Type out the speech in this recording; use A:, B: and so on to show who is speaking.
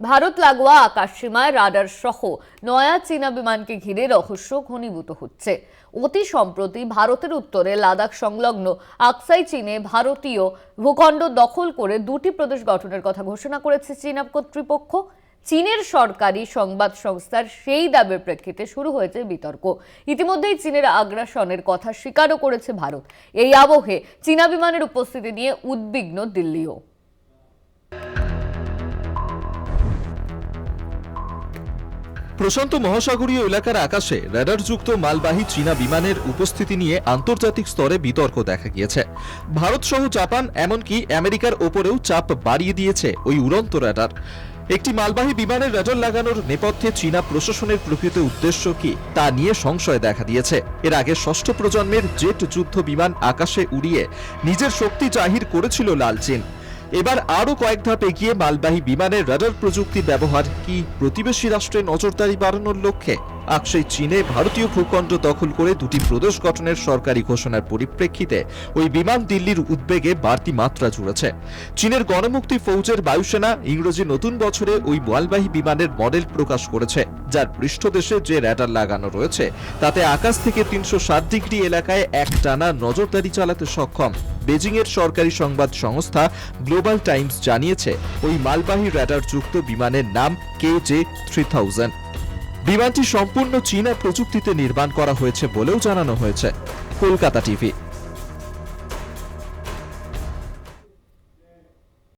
A: ভারত লাগোয়া আকাশসীমায় রাডার সহ নয়া চীনা বিমানকে ঘিরে রহস্য ঘনীভূত হচ্ছে। অতি সম্প্রতি ভারতের উত্তরে লাদাখ সংলগ্ন আকসাই চীনে ভারতীয় ভূখণ্ড দখল করে দুটি প্রদেশ গঠনের কথা ঘোষণা করেছে চীনা কর্তৃপক্ষ। চীনের সরকারি সংবাদ সংস্থার সেই দাবির প্রেক্ষিতে শুরু হয়েছে বিতর্ক। ইতিমধ্যেই চীনের আগ্রাসনের কথা স্বীকারও করেছে ভারত। এই আবহে চীনা বিমানের উপস্থিতি নিয়ে উদ্বিগ্ন দিল্লিও।
B: প্রশান্ত মহাসাগরীয় এলাকার আকাশে র্যাডারযুক্ত মালবাহী চীনা বিমানের উপস্থিতি নিয়ে আন্তর্জাতিক স্তরে বিতর্ক দেখা গিয়েছে। ভারত সহ জাপান, এমনকি আমেরিকার ওপরেও চাপ বাড়িয়ে দিয়েছে ওই উড়ন্ত র্যাডার একটি মালবাহী বিমানের র্যাডার লাগানোর নেপথ্যে চীনা প্রশাসনের প্রকৃত উদ্দেশ্য কি তা নিয়ে সংশয় দেখা দিয়েছে। এর আগে ষষ্ঠ প্রজন্মের জেট যুদ্ধ বিমান আকাশে উড়িয়ে নিজের শক্তি জাহির করেছিল লাল চীন। এবার আরও কয়েক ধাপ এগিয়ে মালবাহী বিমানের রাডার প্রযুক্তি ব্যবহার কি প্রতিবেশী রাষ্ট্রে নজরদারি বাড়ানোর লক্ষ্যে? আকসাই চীনে ভারতীয় ভূখণ্ড দখল করে দুটি প্রদেশ গঠনের সরকারি ঘোষণার পরিপ্রেক্ষিতে ওই বিমান দিল্লির উদ্বেগে বাড়তি মাত্রা জুড়েছে। চীনের গণমুক্তি ফৌজের বায়ুসেনা ইংরেজি নতুন বছরে ওই মালবাহী বিমানের মডেল প্রকাশ করেছে, যার পৃষ্ঠদেশে যে র্যাডার লাগানো রয়েছে, তাতে আকাশ থেকে তিনশো ষাট ডিগ্রি এলাকায় এক টানা নজরদারি চালাতে সক্ষম। বেজিংয়ের সরকারি সংবাদ সংস্থা গ্লোবাল টাইমস জানিয়েছে, ওই মালবাহী র্যাডার যুক্ত বিমানের নাম কে জে থ্রি বিমানটি সম্পূর্ণ চীনা প্রযুক্তিতে নির্মাণ করা হয়েছে বলেও জানানো হয়েছে। কলকাতা টিভি।